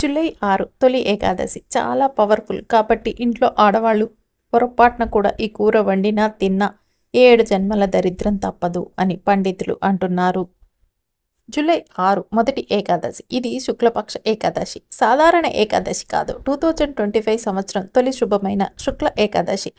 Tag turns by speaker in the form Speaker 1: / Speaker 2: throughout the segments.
Speaker 1: July ఆరు తొలి ఏకాదశి. చాలా పవర్ఫుల్. కాబట్టి ఇంట్లో ఆడవాళ్ళు పొరపాటున కూడా ఈ కూర వండినా తిన్నా ఏడు జన్మల దరిద్రం తప్పదు అని పండితులు అంటున్నారు. జూలై ఆరు మొదటి ఏకాదశి. ఇది శుక్లపక్ష ఏకాదశి. సాధారణ ఏకాదశి కాదు. టూ థౌజండ్ ట్వంటీ ఫైవ్ సంవత్సరం తొలి శుభమైన శుక్ల ఏకాదశి.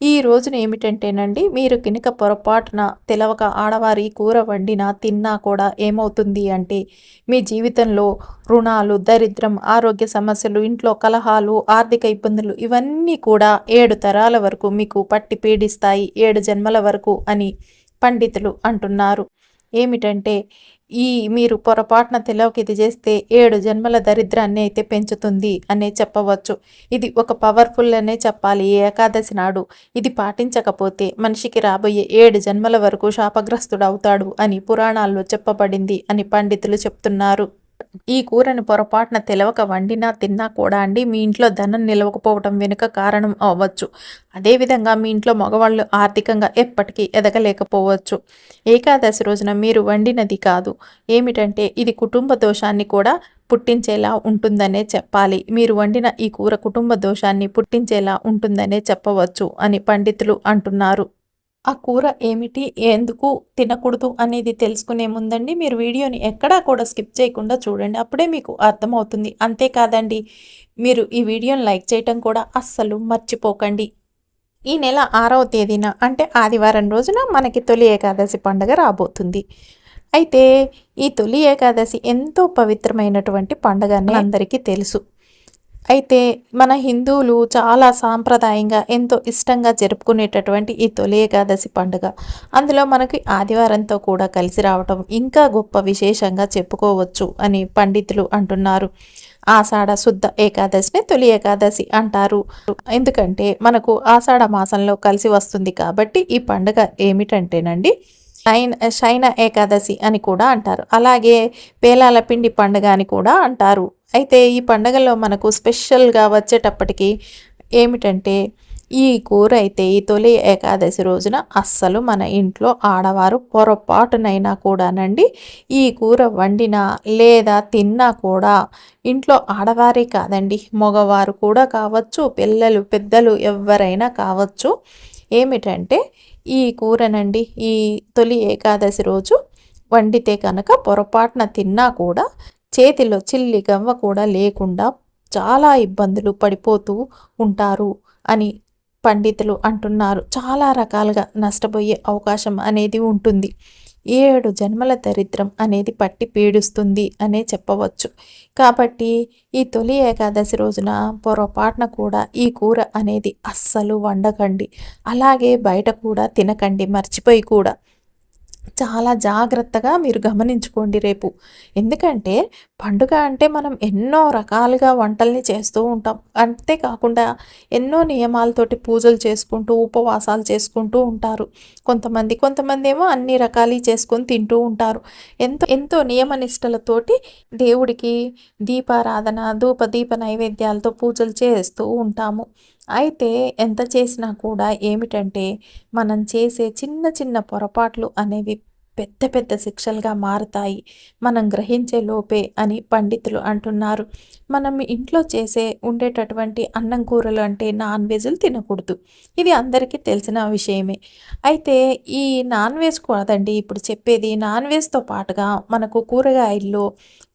Speaker 1: ఈ రోజున ఏమిటంటేనండి మీరు కినుక పొరపాటున తెలవక ఆడవారి కూర వండినా తిన్నా కూడా ఏమవుతుంది అంటే మీ జీవితంలో రుణాలు దరిద్రం ఆరోగ్య సమస్యలు ఇంట్లో కలహాలు ఆర్థిక ఇబ్బందులు ఇవన్నీ కూడా ఏడు తరాల వరకు మీకు పట్టి పీడిస్తాయి. ఏడు జన్మల వరకు అని పండితులు అంటున్నారు. ఏమిటంటే ఈ మీరు పొరపాటున తెలవకి ఇది చేస్తే ఏడు జన్మల దరిద్రాన్ని అయితే పెంచుతుంది అనే చెప్పవచ్చు. ఇది ఒక పవర్ఫుల్ అనే చెప్పాలి. ఏకాదశి నాడు ఇది పాటించకపోతే మనిషికి రాబోయే ఏడు జన్మల వరకు శాపగ్రస్తుడు అవుతాడు అని పురాణాల్లో చెప్పబడింది అని పండితులు చెప్తున్నారు. ఈ కూరని పొరపాటున తెలవక వండినా తిన్నా కూడా అండి మీ ఇంట్లో ధనం నిలవకపోవటం వెనుక కారణం అవ్వచ్చు. అదేవిధంగా మీ ఇంట్లో మగవాళ్ళు ఆర్థికంగా ఎప్పటికీ ఎదగలేకపోవచ్చు. ఏకాదశి రోజున మీరు వండినది కాదు. ఏమిటంటే ఇది కుటుంబ దోషాన్ని కూడా పుట్టించేలా ఉంటుందనే చెప్పాలి. మీరు వండిన ఈ కూర కుటుంబ దోషాన్ని పుట్టించేలా ఉంటుందనే చెప్పవచ్చు అని పండితులు అంటున్నారు. ఆ కూర ఏమిటి ఎందుకు తినకూడదు అనేది తెలుసుకునే ముందండి. మీరు వీడియోని ఎక్కడా కూడా స్కిప్ చేయకుండా చూడండి అప్పుడే మీకు అర్థమవుతుంది. అంతేకాదండి మీరు ఈ వీడియోని లైక్ చేయటం కూడా అస్సలు మర్చిపోకండి. ఈ నెల ఆరవ తేదీన అంటే ఆదివారం రోజున మనకి తొలి ఏకాదశి పండుగ రాబోతుంది. అయితే ఈ తొలి ఏకాదశి ఎంతో పవిత్రమైనటువంటి పండుగ అని అందరికీ తెలుసు. అయితే మన హిందువులు చాలా సాంప్రదాయంగా ఎంతో ఇష్టంగా జరుపుకునేటటువంటి ఈ తొలి ఏకాదశి పండుగ. అందులో మనకి ఆదివారంతో కూడా కలిసి రావటం ఇంకా గొప్ప విశేషంగా చెప్పుకోవచ్చు అని పండితులు అంటున్నారు. ఆషాఢ శుద్ధ ఏకాదశిని తొలి ఏకాదశి అంటారు. ఎందుకంటే మనకు ఆషాఢ మాసంలో కలిసి వస్తుంది కాబట్టి ఈ పండుగ ఏమిటంటేనండి శైన శైన ఏకాదశి అని కూడా అంటారు. అలాగే పేలాల పిండి పండుగ అని కూడా అంటారు. అయితే ఈ పండగలో మనకు స్పెషల్గా వచ్చేటప్పటికి ఏమిటంటే ఈ కూర అయితే ఈ తొలి ఏకాదశి రోజున అస్సలు మన ఇంట్లో ఆడవారు పొరపాటునైనా కూడానండి ఈ కూర వండినా లేదా తిన్నా కూడా ఇంట్లో ఆడవారే కాదండి మగవారు కూడా కావచ్చు పిల్లలు పెద్దలు ఎవరైనా కావచ్చు. ఏమిటంటే ఈ కూరనండి ఈ తొలి ఏకాదశి రోజు వండితే కనుక పొరపాటున తిన్నా కూడా చేతిలో చిల్లి గవ్వ కూడా లేకుండా చాలా ఇబ్బందులు పడిపోతూ ఉంటారు అని పండితులు అంటున్నారు. చాలా రకాలుగా నష్టపోయే అవకాశం అనేది ఉంటుంది. ఏడు జన్మల దరిద్రం అనేది పట్టి పీడిస్తుంది అనే చెప్పవచ్చు. కాబట్టి ఈ తొలి ఏకాదశి రోజున పొరపాటున కూడా ఈ కూర అనేది అస్సలు వండకండి. అలాగే బయట కూడా తినకండి మర్చిపోయి కూడా. చాలా జాగ్రత్తగా మీరు గమనించుకోండి రేపు. ఎందుకంటే పండుగ అంటే మనం ఎన్నో రకాలుగా వంటల్ని చేస్తూ ఉంటాం. అంతేకాకుండా ఎన్నో నియమాలతోటి పూజలు చేసుకుంటూ ఉపవాసాలు చేసుకుంటూ ఉంటారు. కొంతమంది కొంతమంది ఏమో అన్ని రకాలు చేసుకొని తింటూ ఉంటారు. ఎంతో ఎంతో నియమనిష్టలతోటి దేవుడికి దీపారాధన ధూప దీప నైవేద్యాలతో పూజలు చేస్తూ ఉంటాము. అయితే ఎంత చేసినా కూడా ఏమిటంటే మనం చేసే చిన్న చిన్న పొరపాట్లు అనేవి పెద్ద పెద్ద శిక్షలుగా మారుతాయి. మనం గ్రహించే లోపే అని పండితులు అంటున్నారు. మనం ఇంట్లో చేసే ఉండేటటువంటి అన్నం కూరలు అంటే నాన్ వెజ్లు తినకూడదు. ఇది అందరికీ తెలిసిన విషయమే. అయితే ఈ నాన్ వెజ్ కాదండి ఇప్పుడు చెప్పేది నాన్ వెజ్తో పాటుగా మనకు కూరగాయల్లో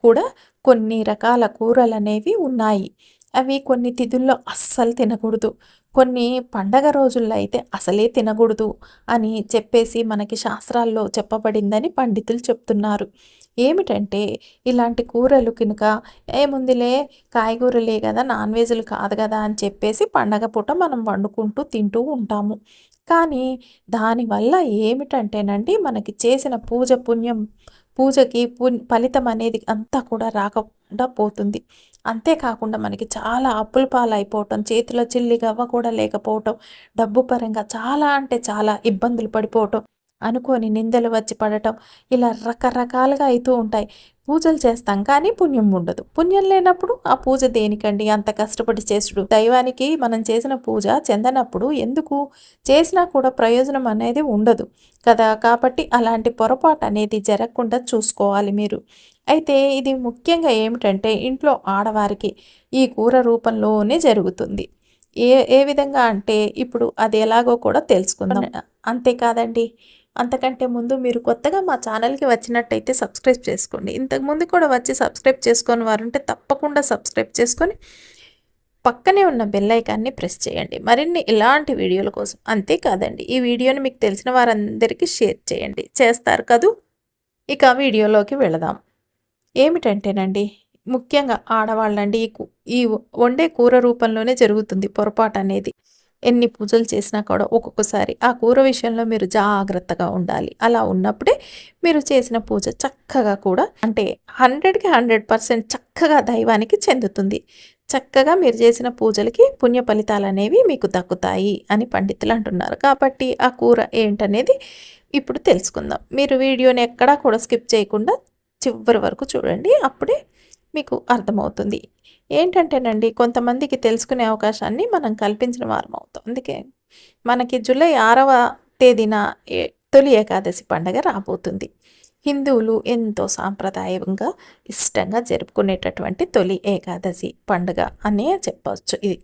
Speaker 1: కూడా కొన్ని రకాల కూరలు అనేవి ఉన్నాయి. అవి కొన్ని తిథుల్లో అస్సలు తినకూడదు. కొన్ని పండగ రోజుల్లో అయితే అసలే తినకూడదు అని చెప్పేసి మనకి శాస్త్రాల్లో చెప్పబడిందని పండితులు చెప్తున్నారు. ఏమిటంటే ఇలాంటి కూరలు కనుక ఏముందిలే కాయగూరలే కదా నాన్ వెజ్లు కాదు కదా అని చెప్పేసి పండగ పూట మనం వండుకుంటూ తింటూ ఉంటాము. కానీ దానివల్ల ఏమిటంటేనండి మనకి చేసిన పూజ పుణ్యం పూజకి ఫలితం అనేది అంతా కూడా రాకుండా పోతుంది. అంతేకాకుండా మనకి చాలా అప్పుల పాలైపోవటం చేతిలో చిల్లి గవ్వ కూడా లేకపోవటం డబ్బు పరంగా చాలా అంటే చాలా ఇబ్బందులు పడిపోవటం అనుకోని నిందలు వచ్చి పడటం ఇలా రకరకాలుగా అవుతూ ఉంటాయి. పూజలు చేస్తాం కానీ పుణ్యం ఉండదు. పుణ్యం లేనప్పుడు ఆ పూజ దేనికండి? అంత కష్టపడి చేసుడు. దైవానికి మనం చేసిన పూజ చెందనప్పుడు ఎందుకు? చేసినా కూడా ప్రయోజనం అనేది ఉండదు కదా? కాబట్టి అలాంటి పొరపాటు అనేది జరగకుండా చూసుకోవాలి మీరు. అయితే ఇది ముఖ్యంగా ఏమిటంటే ఇంట్లో ఆడవారికి ఈ కూర రూపంలోనే జరుగుతుంది. ఏ ఏ విధంగా అంటే ఇప్పుడు అది ఎలాగో కూడా తెలుసుకుందాం. అంతేకాదండి. అంతకంటే ముందు మీరు కొత్తగా మా ఛానల్కి వచ్చినట్టయితే సబ్స్క్రైబ్ చేసుకోండి. ఇంతకుముందు కూడా వచ్చి సబ్స్క్రైబ్ చేసుకొని వారుంటే తప్పకుండా సబ్స్క్రైబ్ చేసుకొని పక్కనే ఉన్న బెల్ ఐకాన్ని ప్రెస్ చేయండి. మరిన్ని ఇలాంటి వీడియోల కోసం అంతేకాదండి ఈ వీడియోని మీకు తెలిసిన వారందరికీ షేర్ చేయండి. చేస్తారు కదూ? ఇక వీడియోలోకి వెళదాం. ఏమిటంటేనండి ముఖ్యంగా ఆడవాళ్ళండి ఈ ఈ వండే కూర రూపంలోనే జరుగుతుంది పొరపాటు అనేది ఎన్ని పూజలు చేసినా కూడా ఒక్కొక్కసారి ఆ కూర విషయంలో మీరు జాగ్రత్తగా ఉండాలి. అలా ఉన్నప్పుడే మీరు చేసిన పూజ చక్కగా కూడా అంటే హండ్రెడ్కి హండ్రెడ్ పర్సెంట్ చక్కగా దైవానికి చెందుతుంది. చక్కగా మీరు చేసిన పూజలకి పుణ్య ఫలితాలు అనేవి మీకు దక్కుతాయి అని పండితులు అంటున్నారు. కాబట్టి ఆ కూర ఏంటనేది ఇప్పుడు తెలుసుకుందాం. మీరు వీడియోని ఎక్కడా కూడా స్కిప్ చేయకుండా చివరి వరకు చూడండి. అప్పుడే మీకు అర్థమవుతుంది. ఏంటంటేనండి కొంతమందికి తెలుసుకునే అవకాశాన్ని మనం కల్పించిన వారం అవుతాం. అందుకే మనకి జూలై ఆరవ తేదీన తొలి ఏకాదశి పండగ రాబోతుంది. హిందువులు ఎంతో సాంప్రదాయంగా ఇష్టంగా జరుపుకునేటటువంటి తొలి ఏకాదశి పండుగ అనే చెప్పవచ్చు ఇది.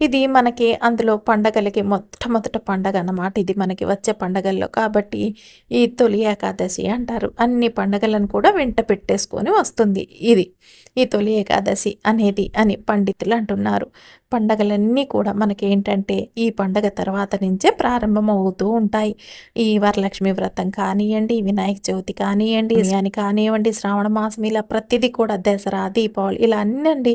Speaker 1: ఇది మనకి అందులో పండగలకి మొట్టమొదట పండగ అన్నమాట. ఇది మనకి వచ్చే పండగల్లో కాబట్టి ఈ తొలి ఏకాదశి అంటారు. అన్ని పండగలను కూడా వెంట పెట్టేసుకొని వస్తుంది ఇది. ఈ తొలి ఏకాదశి అనేది అని పండితులు అంటున్నారు. పండగలన్నీ కూడా మనకి ఏంటంటే ఈ పండగ తర్వాత నుంచే ప్రారంభమవుతూ ఉంటాయి. ఈ వరలక్ష్మి వ్రతం కానివ్వండి వినాయక చవితి కానివ్వండి అని కానివ్వండి శ్రావణ మాసం ఇలా ప్రతిదీ కూడా దసరా దీపావళి ఇలా అన్నీ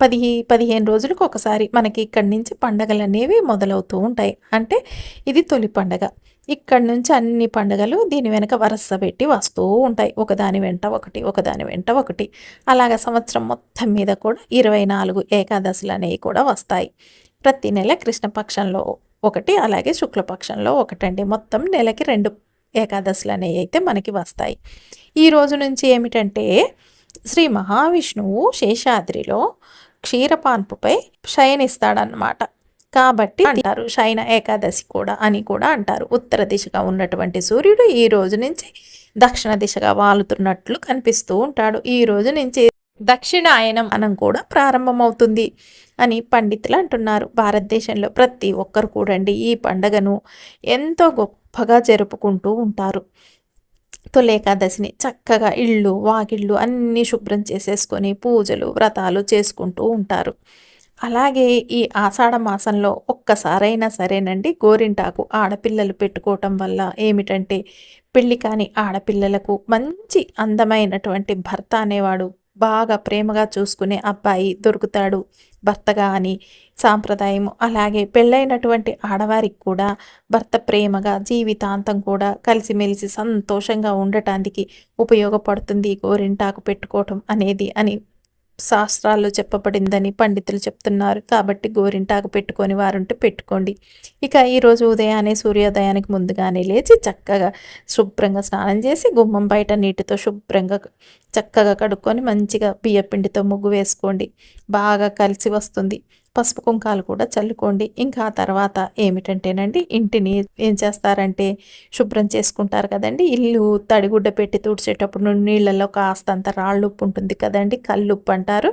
Speaker 1: పది పదిహేను రోజులకు ఒకసారి మనకి ఇక్కడి నుంచి పండగలు అనేవి మొదలవుతూ ఉంటాయి. అంటే ఇది తొలి పండగ. ఇక్కడి నుంచి అన్ని పండుగలు దీని వెనక వరస పెట్టి వస్తూ ఉంటాయి. ఒకదాని వెంట ఒకటి ఒకదాని వెంట ఒకటి. అలాగ సంవత్సరం మొత్తం మీద కూడా ఇరవై నాలుగు ఏకాదశులు అనేవి కూడా వస్తాయి. ప్రతి నెల కృష్ణపక్షంలో ఒకటి అలాగే శుక్లపక్షంలో ఒకటండి మొత్తం నెలకి రెండు ఏకాదశులు అనేవి అయితే మనకి వస్తాయి. ఈ రోజు నుంచి ఏమిటంటే శ్రీ మహావిష్ణువు శేషాద్రిలో క్షీరపాన్పుపై శయనిస్తాడనమాట కాబట్టి అంటారు. శయన ఏకాదశి కూడా అని కూడా అంటారు. ఉత్తర దిశగా ఉన్నటువంటి సూర్యుడు ఈ రోజు నుంచి దక్షిణ దిశగా వాలుతున్నట్లు కనిపిస్తూ ఉంటాడు. ఈ రోజు నుంచి దక్షిణాయనం అనం కూడా ప్రారంభమవుతుంది అని పండితులు అంటున్నారు. భారతదేశంలో ప్రతి ఒక్కరు కూడండి ఈ పండగను ఎంతో గొప్పగా జరుపుకుంటూ ఉంటారు. తొలేకాదశిని చక్కగా ఇళ్ళు వాకిళ్ళు అన్నీ శుభ్రం చేసేసుకొని పూజలు వ్రతాలు చేసుకుంటూ ఉంటారు. అలాగే ఈ ఆషాఢ మాసంలో ఒక్కసారైనా సరేనండి గోరింటాకు ఆడపిల్లలు పెట్టుకోవటం వల్ల ఏమిటంటే పెళ్ళి కాని ఆడపిల్లలకు మంచి అందమైనటువంటి భర్త అనేవాడు బాగా ప్రేమగా చూసుకునే అబ్బాయి దొరుకుతాడు. భర్తగా అని సాంప్రదాయము అలాగే పెళ్ళైనటువంటి ఆడవారికి కూడా భర్త ప్రేమగా జీవితాంతం కూడా కలిసిమెలిసి సంతోషంగా ఉండటానికి ఉపయోగపడుతుంది గోరింటాకు పెట్టుకోవటం అనేది అని శాస్త్రాల్లో చెప్పబడిందని పండితులు చెప్తున్నారు. కాబట్టి గోరింటాకు పెట్టుకొని వారుంటే పెట్టుకోండి. ఇక ఈరోజు ఉదయాన్నే సూర్యోదయానికి ముందుగానే లేచి చక్కగా శుభ్రంగా స్నానం చేసి గుమ్మం బయట నీటితో శుభ్రంగా చక్కగా కడుక్కొని మంచిగా బియ్యపిండితో ముగ్గు వేసుకోండి. బాగా కలిసి వస్తుంది. పసుపు కుంకాలు కూడా చల్లుకోండి. ఇంకా తర్వాత ఏమిటంటేనండి ఇంటిని ఏం చేస్తారంటే శుభ్రం చేసుకుంటారు కదండి. ఇల్లు తడిగుడ్డ పెట్టి తుడిచేటప్పుడు నీళ్ళల్లో కాస్తంత రాళ్ళు ఉప్పు ఉంటుంది కదండి కల్లుప్పు అంటారు.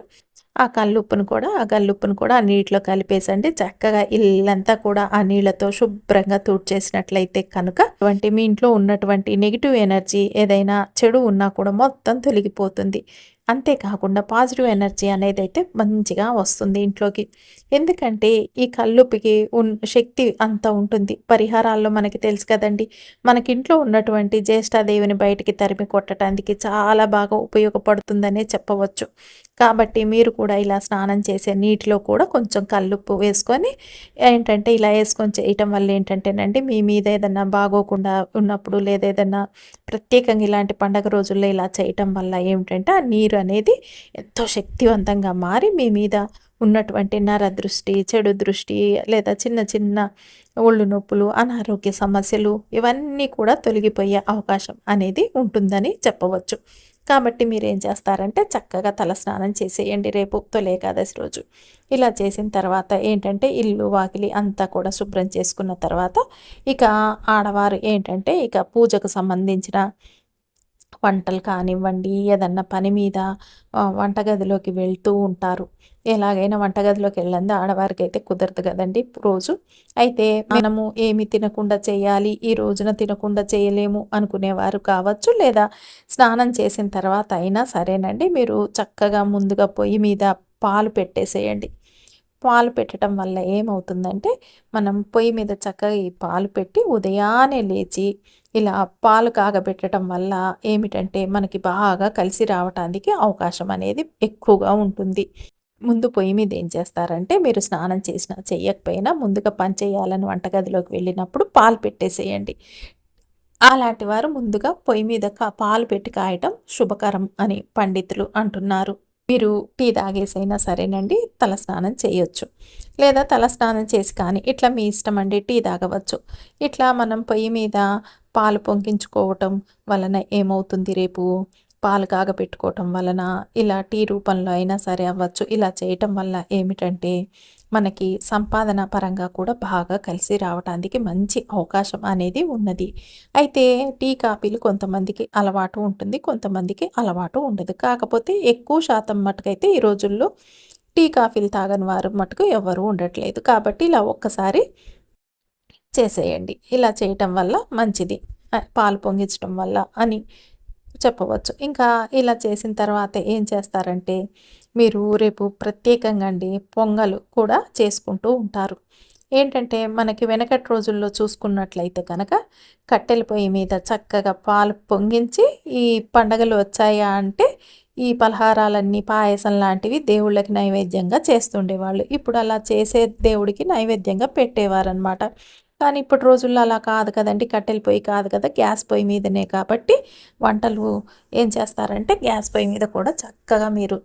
Speaker 1: ఆ కల్లుప్పును కూడా ఆ కల్లుప్పును కూడా ఆ నీటిలో కలిపేసండి. చక్కగా ఇల్లంతా కూడా ఆ నీళ్ళతో శుభ్రంగా తుడిచేసినట్లయితే కనుక వంటి మీ ఇంట్లో ఉన్నటువంటి నెగిటివ్ ఎనర్జీ ఏదైనా చెడు ఉన్నా కూడా మొత్తం తొలగిపోతుంది. అంతేకాకుండా పాజిటివ్ ఎనర్జీ అనేది అయితే మంచిగా వస్తుంది ఇంట్లోకి. ఎందుకంటే ఈ కల్లుపికి ఉన్ శక్తి అంత ఉంటుంది. పరిహారాల్లో మనకి తెలుసు కదండి మనకి ఇంట్లో ఉన్నటువంటి జ్యేష్ఠాదేవిని బయటికి తరిమి కొట్టడానికి చాలా బాగా ఉపయోగపడుతుందనే చెప్పవచ్చు. కాబట్టి మీరు కూడా ఇలా స్నానం చేసే నీటిలో కూడా కొంచెం కల్లుప్పు వేసుకొని ఏంటంటే ఇలా వేసుకొని చేయటం వల్ల ఏంటంటేనండి మీ మీద ఏదన్నా బాగోకుండా ఉన్నప్పుడు లేదా ఏదన్నా ప్రత్యేకంగా ఇలాంటి పండగ రోజుల్లో ఇలా చేయటం వల్ల ఏమిటంటే ఆ నీరు నీరు అనేది ఎంతో శక్తివంతంగా మారి మీ మీద ఉన్నటువంటి నర దృష్టి చెడు దృష్టి లేదా చిన్న చిన్న ఒళ్ళు నొప్పులు అనారోగ్య సమస్యలు ఇవన్నీ కూడా తొలగిపోయే అవకాశం అనేది ఉంటుందని చెప్పవచ్చు. కాబట్టి మీరు ఏం చేస్తారంటే చక్కగా తలస్నానం చేసేయండి రేపు తొలి ఏకాదశి రోజు. ఇలా చేసిన తర్వాత ఏంటంటే ఇల్లు వాకిలి అంతా కూడా శుభ్రం చేసుకున్న తర్వాత ఇక ఆడవారు ఏంటంటే ఇక పూజకు సంబంధించిన వంటలు కానివ్వండి ఏదన్నా పని మీద వంటగదిలోకి వెళ్తూ ఉంటారు. ఎలాగైనా వంటగదిలోకి వెళ్ళండి ఆడవారికి అయితే కుదరదు కదండి రోజు. అయితే మనము ఏమి తినకుండా చేయాలి? ఈ రోజున తినకుండా చేయలేము అనుకునేవారు కావచ్చు లేదా స్నానం చేసిన తర్వాత అయినా సరేనండి. మీరు చక్కగా ముందుగా పొయ్యి మీద పాలు పెట్టేసేయండి. పాలు పెట్టడం వల్ల ఏమవుతుందంటే మనం పొయ్యి మీద చక్కగా ఈ పాలు పెట్టి ఉదయాన్నే లేచి ఇలా పాలు కాగబెట్టడం వల్ల ఏమిటంటే మనకి బాగా కలిసి రావటానికి అవకాశం అనేది ఎక్కువగా ఉంటుంది. ముందు పొయ్యి మీద ఏం చేస్తారంటే మీరు స్నానం చేసినా చేయకపోయినా ముందుగా పని చేయాలని వంటగదిలోకి వెళ్ళినప్పుడు పాలు పెట్టేసేయండి. అలాంటి వారు ముందుగా పొయ్యి మీద పాలు పెట్టి కాయటం శుభకరం అని పండితులు అంటున్నారు. మీరు టీ తాగేసైనా సరేనండి తల స్నానం చేయొచ్చు. లేదా తల స్నానం చేసి కానీ ఇట్లా మీ ఇష్టం అండి టీ తాగవచ్చు. ఇట్లా మనం పొయ్యి మీద పాలు పొంగించుకోవటం వలన ఏమవుతుంది రేపు? పాలు కాగపెట్టుకోవటం వలన ఇలా టీ రూపంలో అయినా సరే అవ్వచ్చు. ఇలా చేయటం వల్ల ఏమిటంటే మనకి సంపాదన పరంగా కూడా బాగా కలిసి రావటానికి మంచి అవకాశం అనేది ఉన్నది. అయితే టీ కాఫీలు కొంతమందికి అలవాటు ఉంటుంది కొంతమందికి అలవాటు ఉండదు. కాకపోతే ఎక్కువ శాతం మటుకైతే ఈ రోజుల్లో టీ కాఫీలు తాగని వారు మటుకు ఎవరు ఉండట్లేదు. కాబట్టి ఇలా ఒక్కసారి చేసేయండి. ఇలా చేయటం వల్ల మంచిది. పాలు పొంగించడం వల్ల అని చెప్పవచ్చు. ఇంకా ఇలా చేసిన తర్వాత ఏం చేస్తారంటే మీరు రేపు ప్రత్యేకంగా అండి పొంగలు కూడా చేసుకుంటూ ఉంటారు. ఏంటంటే మనకి వెనకటి రోజుల్లో చూసుకున్నట్లయితే కనుక కట్టెల పొయ్యి మీద చక్కగా పాలు పొంగించి ఈ పండగలు వచ్చాయా అంటే ఈ పలహారాలన్నీ పాయసం లాంటివి దేవుళ్ళకి నైవేద్యంగా చేస్తుండేవాళ్ళు. ఇప్పుడు అలా చేసే దేవుడికి నైవేద్యంగా పెట్టేవారనమాట కానీ ఇప్పుడు రోజుల్లో అలా కాదు కదండి. కట్టెల పొయ్యి కాదు కదా. గ్యాస్ పొయ్యి మీదనే కాబట్టి వంటలు ఏం చేస్తారంటే గ్యాస్ పొయ్యి మీద కూడా చక్కగా మీరు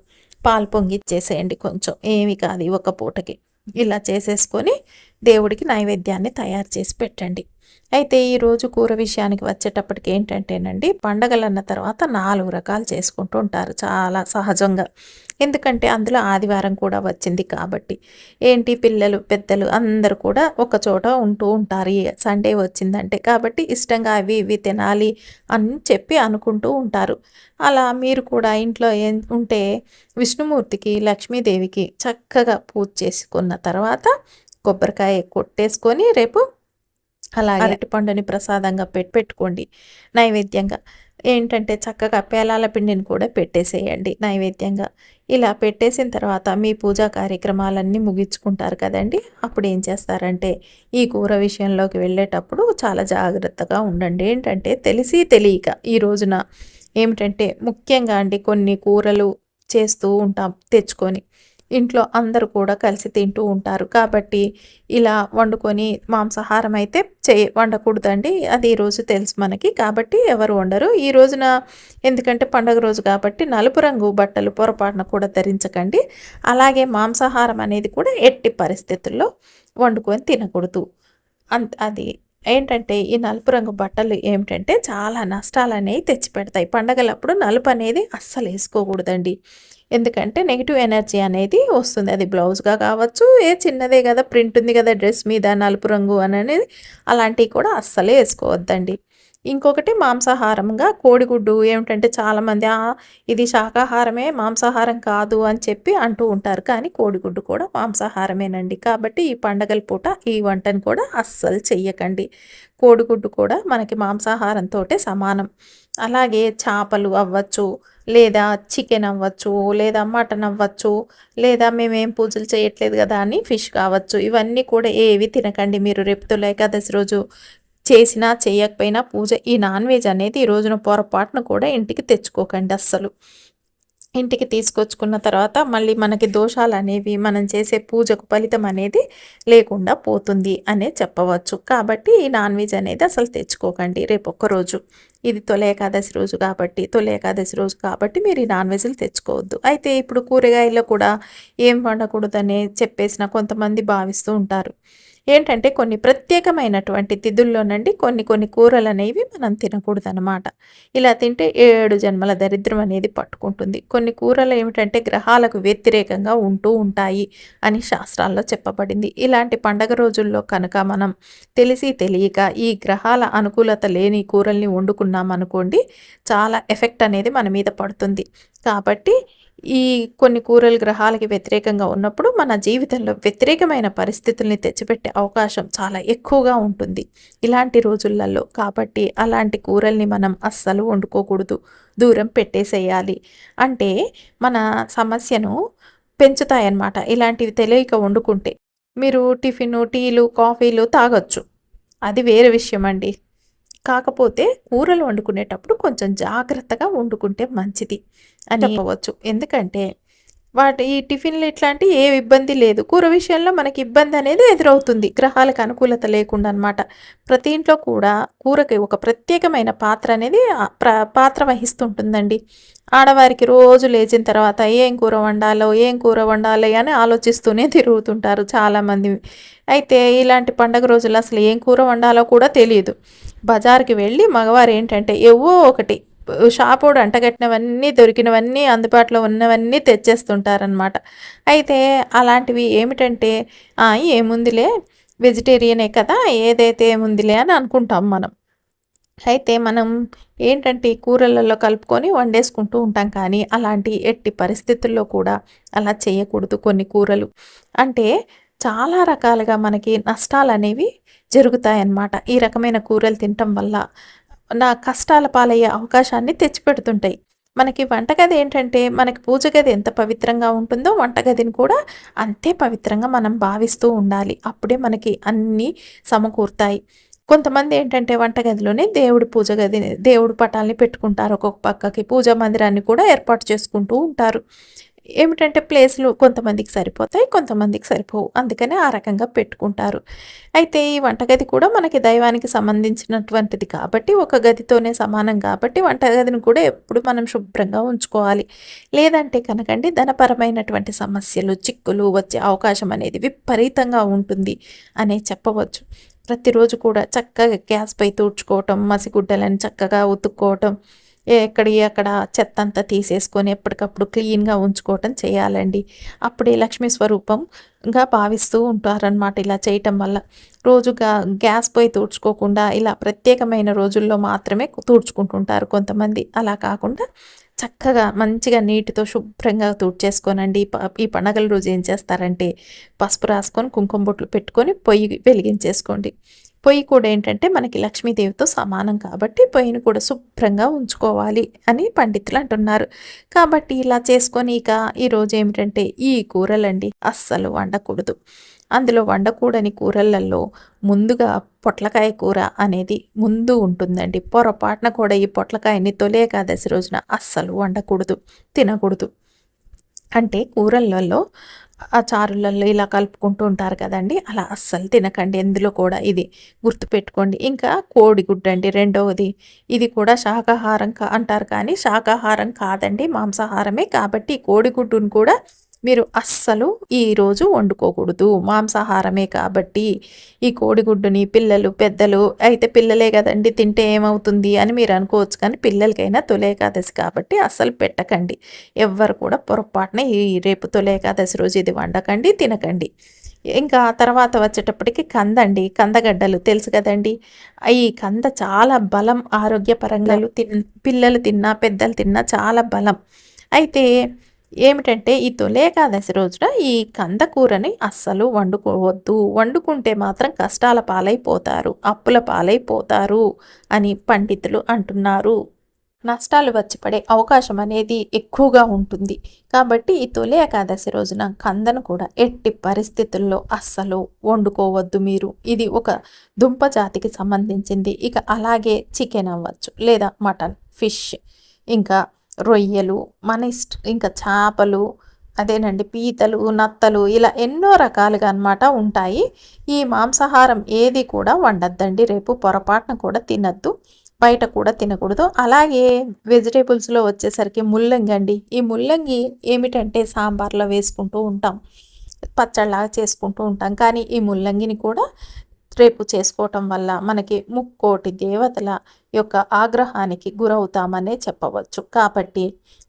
Speaker 1: పాలు పొంగిచ్చేసేయండి కొంచెం. ఏమి కాదు ఒక పూటకి. ఇలా చేసేసుకొని దేవుడికి నైవేద్యాన్ని తయారు చేసి పెట్టండి. అయితే ఈరోజు కూర విషయానికి వచ్చేటప్పటికి ఏంటంటేనండి పండగలన్న తర్వాత నాలుగు రకాలు చేసుకుంటూ ఉంటారు చాలా సహజంగా. ఎందుకంటే అందులో ఆదివారం కూడా వచ్చింది కాబట్టి. ఏంటి? పిల్లలు పెద్దలు అందరూ కూడా ఒక చోట ఉంటూ ఉంటారు. సండే వచ్చిందంటే కాబట్టి ఇష్టంగా అవి ఇవి తినాలి అని చెప్పి అనుకుంటూ ఉంటారు. అలా మీరు కూడా ఇంట్లో ఏం ఉంటే విష్ణుమూర్తికి లక్ష్మీదేవికి చక్కగా పూజ చేసుకున్న తర్వాత కొబ్బరికాయ కొట్టేసుకొని రేపు అలాగే అరటిపండుని ప్రసాదంగా పెట్టి పెట్టుకోండి నైవేద్యంగా. ఏంటంటే చక్కగా పేలాల పిండిని కూడా పెట్టేసేయండి నైవేద్యంగా. ఇలా పెట్టేసిన తర్వాత మీ పూజా కార్యక్రమాలన్నీ ముగించుకుంటారు కదండి. అప్పుడు ఏం చేస్తారంటే ఈ కూర విషయంలోకి వెళ్ళేటప్పుడు చాలా జాగ్రత్తగా ఉండండి. ఏంటంటే తెలిసి తెలియక ఈ రోజున ఏమిటంటే ముఖ్యంగా అండి కొన్ని కూరలు చేస్తూ ఉంటాం తెచ్చుకొని. ఇంట్లో అందరూ కూడా కలిసి తింటూ ఉంటారు. కాబట్టి ఇలా వండుకొని మాంసాహారం అయితే చే వండకూడదండి. అది ఈరోజు తెలుసు మనకి. కాబట్టి ఎవరు వండరు. ఈ రోజున ఎందుకంటే పండగ రోజు కాబట్టి నలుపు రంగు బట్టలు పొరపాటున కూడా ధరించకండి. అలాగే మాంసాహారం అనేది కూడా ఎట్టి పరిస్థితుల్లో వండుకొని తినకూడదు. అంత అది ఏంటంటే ఈ నలుపు రంగు బట్టలు ఏమిటంటే చాలా నష్టాలు అనేవి తెచ్చిపెడతాయి. పండగలప్పుడు నలుపు అనేది అస్సలు వేసుకోకూడదండి ఎందుకంటే నెగిటివ్ ఎనర్జీ అనేది వస్తుంది. అది బ్లౌజ్గా కావచ్చు ఏ చిన్నదే కదా ప్రింట్ ఉంది కదా డ్రెస్ మీద నలుపు రంగు అని అనేది అలాంటివి కూడా అస్సలే వేసుకోవద్దండి. ఇంకొకటి మాంసాహారంగా కోడిగుడ్డు ఏమిటంటే చాలామంది ఇది శాకాహారమే మాంసాహారం కాదు అని చెప్పి అంటూ ఉంటారు. కానీ కోడిగుడ్డు కూడా మాంసాహారమేనండి. కాబట్టి ఈ పండగల పూట ఈ వంటను కూడా అస్సలు చెయ్యకండి. కోడిగుడ్డు కూడా మనకి మాంసాహారంతో సమానం. అలాగే చేపలు అవ్వచ్చు లేదా చికెన్ అవ్వచ్చు లేదా మటన్ అవ్వచ్చు లేదా మేమేం పూజలు చేయట్లేదు కదా అని ఫిష్ కావచ్చు. ఇవన్నీ కూడా ఏవి తినకండి మీరు. రేపు తొలి ఏకాదశి రోజు చేసినా చేయకపోయినా పూజ ఈ నాన్ వెజ్ అనేది ఈ రోజున పొరపాటును కూడా ఇంటికి తెచ్చుకోకండి అస్సలు. ఇంటికి తీసుకొచ్చుకున్న తర్వాత మళ్ళీ మనకి దోషాలు అనేవి మనం చేసే పూజకు ఫలితం అనేది లేకుండా పోతుంది అనే చెప్పవచ్చు. కాబట్టి ఈ నాన్ వెజ్ అనేది అసలు తెచ్చుకోకండి రేపు ఒక్కరోజు ఇది తొలి ఏకాదశి రోజు కాబట్టి తొలి ఏకాదశి రోజు కాబట్టి మీరు ఈ నాన్ వెజ్లు తెచ్చుకోవద్దు. అయితే ఇప్పుడు కూరగాయల్లో కూడా ఏం వండకూడదని చెప్పేసిన కొంతమంది భావిస్తూ ఉంటారు. ఏంటంటే కొన్ని ప్రత్యేకమైనటువంటి తిథుల్లోనండి కొన్ని కొన్ని కూరలు అనేవి మనం తినకూడదనమాట ఇలా తింటే ఏడు జన్మల దరిద్రం అనేది పట్టుకుంటుంది. కొన్ని కూరలు ఏమిటంటే గ్రహాలకు వ్యతిరేకంగా ఉంటూ ఉంటాయి అని శాస్త్రాల్లో చెప్పబడింది. ఇలాంటి పండగ రోజుల్లో కనుక మనం తెలిసి తెలియక ఈ గ్రహాల అనుకూలత లేని కూరల్ని వండుకున్నాం అనుకోండి చాలా ఎఫెక్ట్ అనేది మన మీద పడుతుంది. కాబట్టి ఈ కొన్ని కూరలు గ్రహాలకి వ్యతిరేకంగా ఉన్నప్పుడు మన జీవితంలో వ్యతిరేకమైన పరిస్థితుల్ని తెచ్చిపెట్టే అవకాశం చాలా ఎక్కువగా ఉంటుంది. ఇలాంటి రోజులలో కాబట్టి అలాంటి కూరల్ని మనం అస్సలు వండుకోకూడదు. దూరం పెట్టేసేయాలి. అంటే మన సమస్యను పెంచుతాయన్నమాట. ఇలాంటివి తెలియక వండుకుంటే మీరు టిఫిన్ టీలు కాఫీలు తాగొచ్చు. అది వేరే విషయం అండి కాకపోతే కూరలు వండుకునేటప్పుడు కొంచెం జాగ్రత్తగా వండుకుంటే మంచిది అని చెప్పవచ్చు. ఎందుకంటే వాటి ఈ టిఫిన్లు ఇట్లాంటి ఏ ఇబ్బంది లేదు. కూర విషయంలో మనకి ఇబ్బంది అనేది ఎదురవుతుంది. గ్రహాలకు అనుకూలత లేకుండా అనమాట ప్రతి ఇంట్లో కూడా కూరకి ఒక ప్రత్యేకమైన పాత్ర అనేది పాత్ర వహిస్తుంటుందండి. ఆడవారికి రోజు లేచిన తర్వాత ఏం కూర వండాలో ఏం కూర వండాలి అని ఆలోచిస్తూనే తిరుగుతుంటారు చాలామంది. అయితే ఇలాంటి పండగ రోజులు అసలు ఏం కూర వండాలో కూడా తెలియదు. బజార్కి వెళ్ళి మగవారు ఏంటంటే ఏవో ఒకటి షాపోడు అంటగట్టినవన్నీ దొరికినవన్నీ అందుబాటులో ఉన్నవన్నీ తెచ్చేస్తుంటారనమాట అయితే అలాంటివి ఏమిటంటే ఏముందిలే వెజిటేరియనే కదా ఏదైతే ఏముందిలే అని అనుకుంటాం మనం. అయితే మనం ఏంటంటే కూరలలో కలుపుకొని వండేసుకుంటూ ఉంటాం కానీ అలాంటి ఎట్టి పరిస్థితుల్లో కూడా అలా చేయకూడదు కొన్ని కూరలు. అంటే చాలా రకాలుగా మనకి నష్టాలు అనేవి జరుగుతాయన్నమాట. ఈ రకమైన కూరలు తినటం వల్ల నా కష్టాల పాలయ్యే అవకాశాన్ని తెచ్చిపెడుతుంటాయి. మనకి వంటగది ఏంటంటే మనకి పూజ గది ఎంత పవిత్రంగా ఉంటుందో వంటగదిని కూడా అంతే పవిత్రంగా మనం భావిస్తూ ఉండాలి. అప్పుడే మనకి అన్నీ సమకూరుతాయి. కొంతమంది ఏంటంటే వంటగదిలోనే దేవుడి పూజ గది దేవుడి పటాలని పెట్టుకుంటారు. ఒక్కొక్క పక్కకి పూజా మందిరాన్ని కూడా ఏర్పాటు చేసుకుంటూ ఉంటారు. ఏమిటంటే ప్లేస్లు కొంతమందికి సరిపోతాయి కొంతమందికి సరిపోవు. అందుకనే ఆ రకంగా పెట్టుకుంటారు. అయితే ఈ వంటగది కూడా మనకి దైవానికి సంబంధించినటువంటిది కాబట్టి ఒక గదితోనే సమానం కాబట్టి వంటగదిని కూడా ఎప్పుడు మనం శుభ్రంగా ఉంచుకోవాలి. లేదంటే కనుకండి ధనపరమైనటువంటి సమస్యలు చిక్కులు వచ్చే అవకాశం అనేది విపరీతంగా ఉంటుంది అనే చెప్పవచ్చు. ప్రతిరోజు కూడా చక్కగా గ్యాస్పై తూడ్చుకోవటం చక్కగా ఉతుక్కోవటం ఎక్కడి అక్కడ చెత్త అంతా తీసేసుకొని ఎప్పటికప్పుడు క్లీన్గా ఉంచుకోవటం చేయాలండి. అప్పుడే లక్ష్మీ స్వరూపంగా భావిస్తూ ఉంటారనమాట ఇలా చేయటం వల్ల. రోజుగా గ్యాస్ పోయి తూడ్చుకోకుండా ఇలా ప్రత్యేకమైన రోజుల్లో మాత్రమే తూడ్చుకుంటుంటారు కొంతమంది. అలా కాకుండా చక్కగా మంచిగా నీటితో శుభ్రంగా తుడిచేసుకోనండి. ఈ పండగల రోజు ఏం చేస్తారంటే పసుపు రాసుకొని కుంకుమ బొట్లు పెట్టుకొని పొయ్యి వెలిగించేసుకోండి. పొయ్యి కూడా ఏంటంటే మనకి లక్ష్మీదేవితో సమానం కాబట్టి పొయ్యిని కూడా శుభ్రంగా ఉంచుకోవాలి అని పండితులు అంటున్నారు. కాబట్టి ఇలా చేసుకొని ఇక ఈరోజు ఏమిటంటే ఈ కూరలండి అస్సలు వండకూడదు. అందులో వండకూడని కూరలలో ముందుగా పొట్లకాయ కూర అనేది ముందు ఉంటుందండి. పొరపాటున కూడా ఈ పొట్లకాయని తొలే ఏకాదశి రోజున అస్సలు వండకూడదు తినకూడదు. అంటే కూరలలో ఆ చారులలో ఇలా కలుపుకుంటూ ఉంటారు కదండి. అలా అస్సలు తినకండి. ఎందులో కూడా ఇది గుర్తుపెట్టుకోండి. ఇంకా కోడిగుడ్డు అండి రెండవది. ఇది కూడా శాకాహారం అంటారు కానీ శాకాహారం కాదండి. మాంసాహారమే. కాబట్టి కోడిగుడ్డును కూడా మీరు అస్సలు ఈరోజు వండుకోకూడదు. మాంసాహారమే కాబట్టి ఈ కోడిగుడ్డుని పిల్లలు పెద్దలు అయితే పిల్లలే కదండి తింటే ఏమవుతుంది అని మీరు అనుకోవచ్చు కానీ పిల్లలకైనా తొలేకాదశి కాబట్టి అస్సలు పెట్టకండి. ఎవ్వరు కూడా పొరపాటున ఈ రేపు తొలేకాదశి రోజు ఇది వండకండి తినకండి. ఇంకా తర్వాత వచ్చేటప్పటికి కందండి కందగడ్డలు తెలుసు కదండి. ఈ కంద చాలా బలం ఆరోగ్యపరంగా తిన్ పిల్లలు తిన్నా పెద్దలు తిన్నా చాలా బలం. అయితే ఏమిటంటే ఈ తొలి ఏకాదశి రోజున ఈ కందకూరని అస్సలు వండుకోవద్దు. వండుకుంటే మాత్రం కష్టాల పాలైపోతారు. అప్పుల పాలైపోతారు అని పండితులు అంటున్నారు. నష్టాలు వచ్చి పడే అవకాశం అనేది ఎక్కువగా ఉంటుంది. కాబట్టి ఈ తొలి ఏకాదశి రోజున కందను కూడా ఎట్టి పరిస్థితుల్లో అస్సలు వండుకోవద్దు మీరు. ఇది ఒక దుంప జాతికి సంబంధించింది. ఇక అలాగే చికెన్ అవ్వచ్చు లేదా మటన్ ఫిష్ ఇంకా రొయ్యలు మన ఇష్ట ఇంకా చేపలు అదేనండి పీతలు నత్తలు ఇలా ఎన్నో రకాలుగా అనమాట ఉంటాయి. ఈ మాంసాహారం ఏది కూడా వండద్దండి. రేపు పొరపాటున కూడా తినద్దు. బయట కూడా తినకూడదు. అలాగే వెజిటేబుల్స్లో వచ్చేసరికి ముల్లంగి అండి. ఈ ముల్లంగి ఏమిటంటే సాంబార్లో వేసుకుంటూ ఉంటాం. పచ్చళ్ళలాగా చేసుకుంటూ ఉంటాం. కానీ ఈ ముల్లంగిని కూడా రేపు చేసుకోవటం వల్ల మనకి ముక్కోటి దేవతల యొక్క ఆగ్రహానికి గురవుతామనే చెప్పవచ్చు. కాబట్టి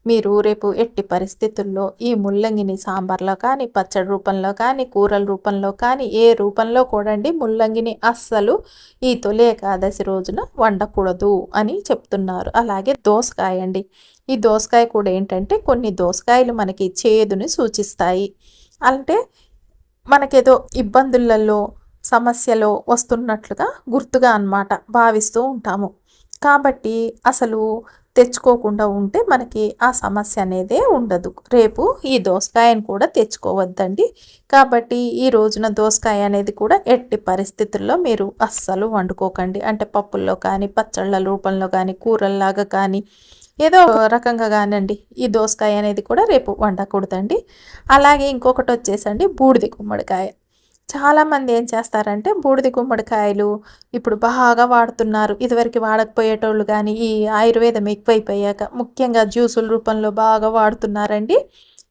Speaker 1: మీరు రేపు ఎట్టి పరిస్థితుల్లో ఈ ముల్లంగిని సాంబార్లో కానీ పచ్చడి రూపంలో కానీ కూరల రూపంలో కానీ ఏ రూపంలో కూడండి ముల్లంగిని అస్సలు ఈ తొలి ఏకాదశి రోజున వండకూడదు అని చెప్తున్నారు. అలాగే దోసకాయ అండి ఈ దోసకాయ కూడా ఏంటంటే కొన్ని దోసకాయలు మనకి చేదుని సూచిస్తాయి. అంటే మనకేదో ఇబ్బందులలో సమస్యలో వస్తున్నట్లుగా గుర్తుగా అన్నమాట భావిస్తూ ఉంటాము. కాబట్టి అసలు తెచ్చుకోకుండా ఉంటే మనకి ఆ సమస్య అనేదే ఉండదు. రేపు ఈ దోసకాయను కూడా తెచ్చుకోవద్దండి. కాబట్టి ఈ రోజున దోసకాయ అనేది కూడా ఎట్టి పరిస్థితుల్లో మీరు అస్సలు వండుకోకండి. అంటే పప్పుల్లో కానీ పచ్చళ్ళ రూపంలో కానీ కూరల్లాగా కానీ ఏదో రకంగా కానండి ఈ దోసకాయ అనేది కూడా రేపు వండకూడదండి. అలాగే ఇంకొకటి వచ్చేసండి బూడిది గుమ్మడికాయ. చాలామంది ఏం చేస్తారంటే బూడిది గుమ్మడికాయలు ఇప్పుడు బాగా వాడుతున్నారు. ఇదివరకు వాడకపోయేటోళ్ళు కానీ ఈ ఆయుర్వేదం ఎక్కువైపోయాక ముఖ్యంగా జ్యూసుల రూపంలో బాగా వాడుతున్నారండి.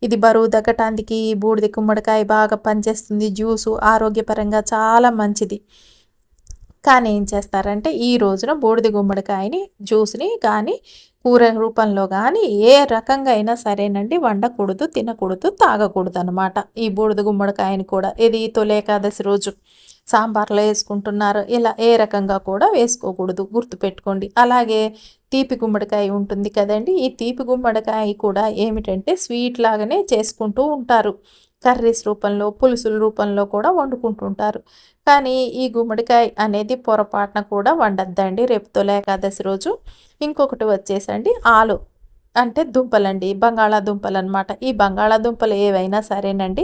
Speaker 1: ఇది బరువు తగ్గటానికి బూడిది గుమ్మడికాయ బాగా పనిచేస్తుంది. జ్యూసు ఆరోగ్యపరంగా చాలా మంచిది. కానీ ఏం చేస్తారంటే ఈ రోజున బూడిద గుమ్మడికాయని జ్యూస్ని కానీ కూర రూపంలో కానీ ఏ రకంగా అయినా సరేనండి వండకూడదు తినకూడదు తాగకూడదు అనమాట ఈ బూడిద గుమ్మడికాయని కూడా. ఇది తొలి ఏకాదశి రోజు. సాంబార్లో వేసుకుంటున్నారు. ఇలా ఏ రకంగా కూడా వేసుకోకూడదు. గుర్తుపెట్టుకోండి. అలాగే తీపి గుమ్మడికాయ ఉంటుంది కదండి. ఈ తీపి గుమ్మడికాయ కూడా ఏమిటంటే స్వీట్ లాగానే చేసుకుంటూ ఉంటారు. కర్రీస్ రూపంలో పులుసుల రూపంలో కూడా వండుకుంటుంటారు. కానీ ఈ గుమ్మడికాయ అనేది పొరపాటున కూడా వండద్దండి. రేపు తొలి ఏకాదశి రోజు ఇంకొకటి వచ్చేసండి. ఆలు అంటే దుంపలండి. బంగాళాదుంపలు అనమాట ఈ బంగాళాదుంపలు ఏవైనా సరేనండి.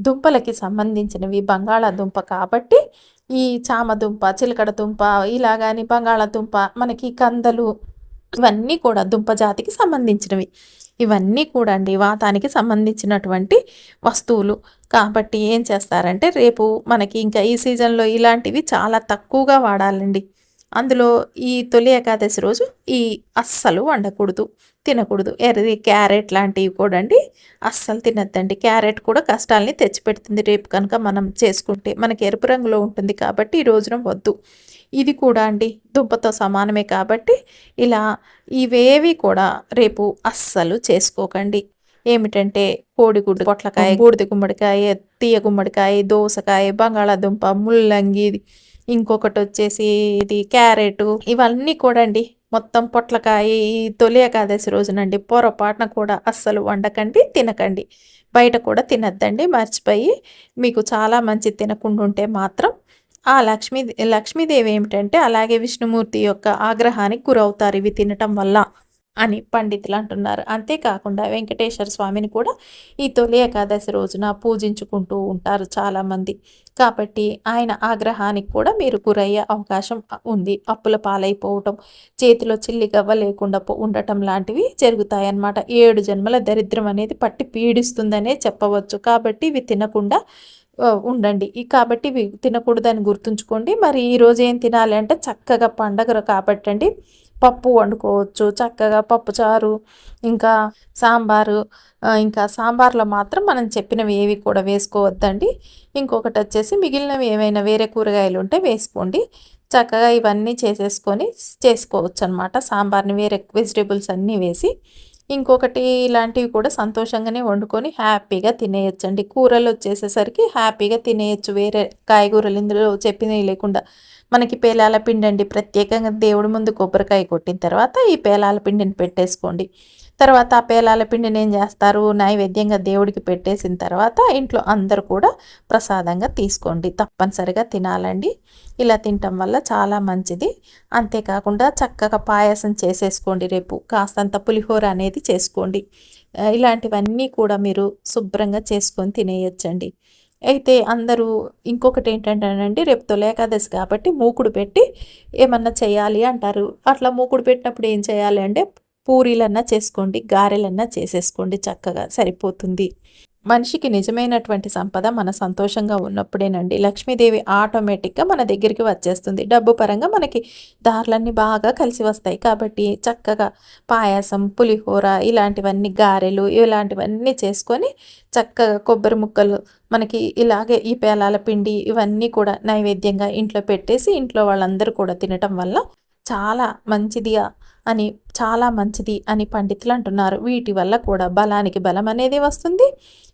Speaker 1: దుంపలకి సంబంధించినవి బంగాళాదుంప కాబట్టి ఈ చామదుంప చిలకడ దుంప ఇలా బంగాళాదుంప మనకి కందలు ఇవన్నీ కూడా దుంప జాతికి సంబంధించినవి. ఇవన్నీ కూడా అండి వాతానికి సంబంధించినటువంటి వస్తువులు. కాబట్టి ఏం చేస్తారంటే రేపు మనకి ఇంకా ఈ సీజన్లో ఇలాంటివి చాలా తక్కువగా వాడాలండి. అందులో ఈ తొలి ఏకాదశి రోజు ఈ అస్సలు వండకూడదు తినకూడదు. ఎర్రది క్యారెట్ లాంటివి కూడా అండి అస్సలు తినద్దండి. క్యారెట్ కూడా కష్టాలని తెచ్చిపెడుతుంది. రేపు కనుక మనం చేసుకుంటే మనకి ఎరుపు రంగులో ఉంటుంది కాబట్టి ఈ రోజున వద్దు. ఇది కూడా అండి దుంపతో సమానమే కాబట్టి ఇలా ఇవేవి కూడా రేపు అస్సలు చేసుకోకండి. ఏమిటంటే కోడిగుడ్డు పొట్లకాయ బూడిద గుమ్మడికాయ తీయ గుమ్మడికాయ దోసకాయ బంగాళాదుంప ముల్లంగి ఇంకొకటి వచ్చేసి ఇది క్యారెట్ ఇవన్నీ కూడా అండి. మొత్తం పొట్లకాయ ఈ తొలి ఏకాదశి రోజునండి. పొరపాటున కూడా అస్సలు వండకండి తినకండి. బయట కూడా తినద్దండి మర్చిపోయి మీకు చాలా మంచి తినకుండా ఉంటే మాత్రం ఆ లక్ష్మీ లక్ష్మీదేవి ఏమిటంటే అలాగే విష్ణుమూర్తి యొక్క ఆగ్రహానికి గురవుతారు. ఇవి తినటం వల్ల అని పండితులు అంటున్నారు. అంతేకాకుండా వెంకటేశ్వర స్వామిని కూడా ఈ తొలి ఏకాదశి రోజున పూజించుకుంటూ ఉంటారు చాలామంది. కాబట్టి ఆయన ఆగ్రహానికి కూడా మీరు గురయ్యే అవకాశం ఉంది. అప్పుల పాలైపోవటం చేతిలో చిల్లి గవ్వ లేకుండా ఉండటం లాంటివి జరుగుతాయన్నమాట. ఏడు జన్మల దరిద్రం అనేది పట్టి పీడిస్తుందనే చెప్పవచ్చు. కాబట్టి ఇవి తినకుండా ఉండండి. కాబట్టి ఇవి తినకూడదని గుర్తుంచుకోండి. మరి ఈరోజు ఏం తినాలి అంటే చక్కగా పండగ కాబట్టి అండి పప్పు వండుకోవచ్చు చక్కగా పప్పుచారు ఇంకా సాంబారు ఇంకా సాంబార్లో మాత్రం మనం చెప్పినవి ఏవి కూడా వేసుకోవద్దండి. ఇంకొకటి వచ్చేసి మిగిలినవి ఏమైనా వేరే కూరగాయలు ఉంటే వేసుకోండి. చక్కగా ఇవన్నీ చేసేసుకొని చేసుకోవచ్చు అనమాట సాంబార్ని వేరే వెజిటేబుల్స్ అన్నీ వేసి ఇంకొకటి ఇలాంటివి కూడా సంతోషంగానే వండుకొని హ్యాపీగా తినేయచ్చండి. కూరలు వచ్చేసేసరికి హ్యాపీగా తినేయచ్చు. వేరే కాయగూరలు ఇందులో చెప్పినవి లేకుండా మనకి పేలాల పిండి అండి ప్రత్యేకంగా దేవుడి ముందు కొబ్బరికాయ కొట్టిన తర్వాత ఈ పేలాల పిండిని పెట్టేసుకోండి. తర్వాత ఆ పేలాల పిండిని ఏం చేస్తారు? నైవేద్యంగా దేవుడికి పెట్టేసిన తర్వాత ఇంట్లో అందరూ కూడా ప్రసాదంగా తీసుకోండి. తప్పనిసరిగా తినాలండి. ఇలా తినటం వల్ల చాలా మంచిది. అంతేకాకుండా చక్కగా పాయసం చేసేసుకోండి రేపు. కాస్తంత పులిహోర అనేది చేసుకోండి. ఇలాంటివన్నీ కూడా మీరు శుభ్రంగా చేసుకొని తినేయచ్చండి. అయితే అందరూ ఇంకొకటి ఏంటంటేనండి రేపు తొలేకాదశి కాబట్టి మూకుడు పెట్టి ఏమన్నా చేయాలి అంటారు. అట్లా మూకుడు పెట్టినప్పుడు ఏం చేయాలి అంటే పూరీలన్నా చేసుకోండి గారెలన్నా చేసేసుకోండి చక్కగా సరిపోతుంది. మనిషికి నిజమైనటువంటి సంపద మన సంతోషంగా ఉన్నప్పుడేనండి. లక్ష్మీదేవి ఆటోమేటిక్గా మన దగ్గరికి వచ్చేస్తుంది. డబ్బు పరంగా మనకి దారులన్నీ బాగా కలిసి వస్తాయి. కాబట్టి చక్కగా పాయాసం పులిహోర ఇలాంటివన్నీ గారెలు ఇలాంటివన్నీ చేసుకొని చక్కగా కొబ్బరి ముక్కలు మనకి ఇలాగే ఈ పేలాల పిండి ఇవన్నీ కూడా నైవేద్యంగా ఇంట్లో పెట్టేసి ఇంట్లో వాళ్ళందరూ కూడా తినటం వల్ల చాలా మంచిదిగా అని చాలా మంచిది అని పండితులు అంటున్నారు. వీటి వల్ల కూడా బలానికి బలం అనేది వస్తుంది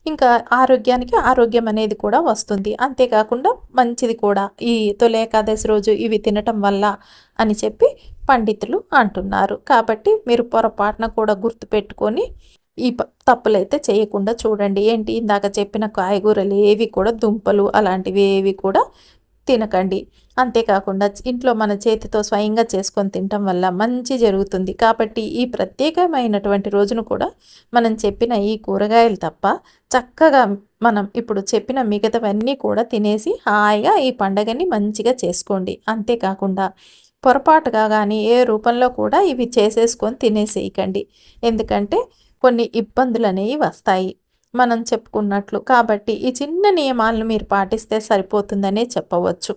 Speaker 1: ఇంకా ఆరోగ్యానికి ఆరోగ్యం అనేది కూడా వస్తుంది. అంతేకాకుండా మంచిది కూడా. ఈ తొలి ఏకాదశి రోజు ఇవి తినటం వల్ల అని చెప్పి పండితులు అంటున్నారు. కాబట్టి మీరు పొరపాటున కూడా గుర్తుపెట్టుకొని ఈ తప్పులైతే చేయకుండా చూడండి. ఏంటి ఇందాక చెప్పిన కాయగూరలు ఏవి కూడా దుంపలు అలాంటివి ఏవి కూడా తినకండి. అంతేకాకుండా ఇంట్లో మన చేతితో స్వయంగా చేసుకొని తినటం వల్ల మంచి జరుగుతుంది. కాబట్టి ఈ ప్రత్యేకమైనటువంటి రోజును కూడా మనం చెప్పిన ఈ కూరగాయలు తప్ప చక్కగా మనం ఇప్పుడు చెప్పిన మిగతావన్నీ కూడా తినేసి హాయిగా ఈ పండగని మంచిగా చేసుకోండి. అంతేకాకుండా పొరపాటుగా కానీ ఏ రూపంలో కూడా ఇవి చేసేసుకొని తినేసేయకండి. ఎందుకంటే కొన్ని ఇబ్బందులు అనేవి వస్తాయి. మనం చెప్పుకున్నట్లు. కాబట్టి ఈ చిన్న నియమాలను మీరు పాటిస్తే సరిపోతుందనే చెప్పవచ్చు.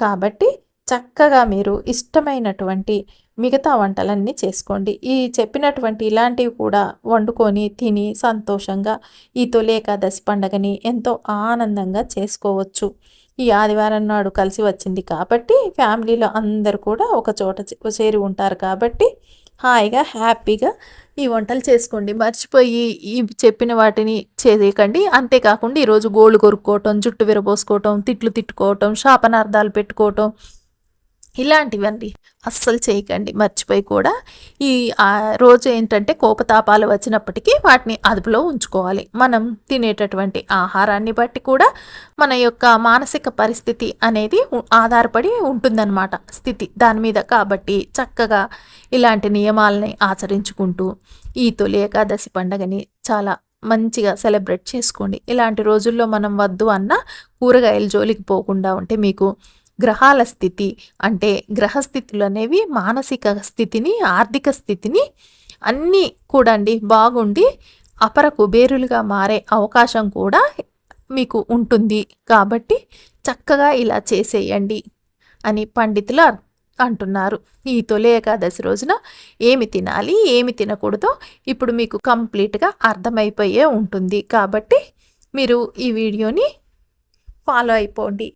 Speaker 1: కాబట్టి చక్కగా మీరు ఇష్టమైనటువంటి మిగతా వంటలన్నీ చేసుకోండి. ఈ చెప్పినటువంటి ఇలాంటివి కూడా వండుకొని తిని సంతోషంగా ఈ తొలి ఏకాదశి పండగని ఎంతో ఆనందంగా చేసుకోవచ్చు. ఈ ఆదివారం నాడు కలిసి వచ్చింది కాబట్టి ఫ్యామిలీలో అందరు కూడా ఒక చోట చేరి ఉంటారు కాబట్టి హాయిగా హ్యాపీగా ఈ వంటలు చేసుకోండి. మర్చిపోయి ఈ చెప్పిన వాటిని చేయకండి అంతేకాకుండా ఈరోజు గోళ్ళు కొరుక్కోవటం జుట్టు విరబోసుకోవటం తిట్లు తిట్టుకోవటం శాపనార్థాలు పెట్టుకోవటం ఇలాంటివండి అస్సలు చేయకండి. మర్చిపోయి కూడా ఈ రోజు ఏంటంటే కోపతాపాలు వచ్చినప్పటికీ వాటిని అదుపులో ఉంచుకోవాలి. మనం తినేటటువంటి ఆహారాన్ని బట్టి కూడా మన యొక్క మానసిక పరిస్థితి అనేది ఆధారపడి ఉంటుందన్నమాట స్థితి. దాని మీద కాబట్టి చక్కగా ఇలాంటి నియమాలని ఆచరించుకుంటూ ఈ తొలి ఏకాదశి పండగని చాలా మంచిగా సెలబ్రేట్ చేసుకోండి. ఇలాంటి రోజుల్లో మనం వద్దు అన్న కూరగాయల జోలికి పోకుండా ఉంటే మీకు గ్రహాల స్థితి అంటే గ్రహస్థితులు అనేవి మానసిక స్థితిని ఆర్థిక స్థితిని అన్నీ కూడా అండి బాగుండి అపర కుబేరులుగా మారే అవకాశం కూడా మీకు ఉంటుంది. కాబట్టి చక్కగా ఇలా చేసేయండి అని పండితులు అంటున్నారు. ఈ తొలి ఏకాదశి రోజున ఏమి తినాలి ఏమి తినకూడదో ఇప్పుడు మీకు కంప్లీట్గా అర్థమైపోయే ఉంటుంది. కాబట్టి మీరు ఈ వీడియోని ఫాలో అయిపోండి.